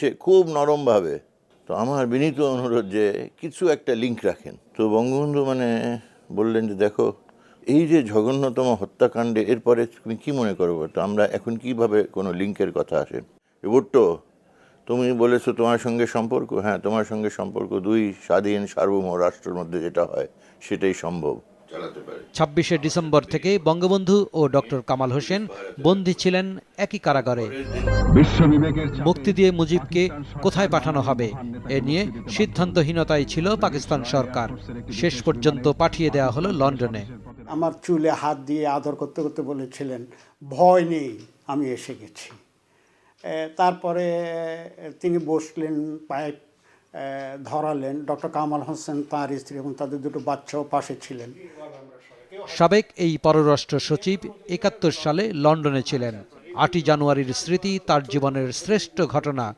সে খুব নরমভাবে, তো আমার বিনীত অনুরোধ যে কিছু একটা লিঙ্ক রাখেন। তো বঙ্গবন্ধু মানে বললেন যে, দেখো, এই যে জঘন্যতম হত্যাকাণ্ডে, এরপরে তুমি কি মনে করব তো আমরা এখন কীভাবে কোনো লিঙ্কের কথা আসে? এ ভুট্টো তুমি বলেছ তোমার সঙ্গে সম্পর্ক। হ্যাঁ তোমার সঙ্গে সম্পর্ক দুই স্বাধীন সার্বভৌম রাষ্ট্রের মধ্যে যেটা হয়, সেটাই সম্ভব। ছাব্বিশে ডিসেম্বর থেকে বঙ্গবন্ধু ও ডক্টর কামাল হোসেন বন্দী ছিলেন একই কারাগারে। মুক্তি দিয়ে মুজিবকে কোথায় পাঠানো হবে? এ নিয়ে সিদ্ধান্তহীনতাই ছিল পাকিস্তান সরকার। শেষ পর্যন্ত পাঠিয়ে দেওয়া হলো লন্ডনে। আমার চুলে হাত দিয়ে আদর করতে করতে বলেছিলেন ভয় নেই আমি এসে গেছি। তারপরে তিনি বসলেন পাইপ এ, ধরালেন। ডক্টর কামাল হোসেন তাঁর স্ত্রী এবং তাদের দুটো বাচ্চাও পাশে ছিলেন। সাবেক এই পররাষ্ট্র সচিব একাত্তর সালে লন্ডনে ছিলেন। আটই জানুয়ারির স্মৃতি তার জীবনের শ্রেষ্ঠ ঘটনা।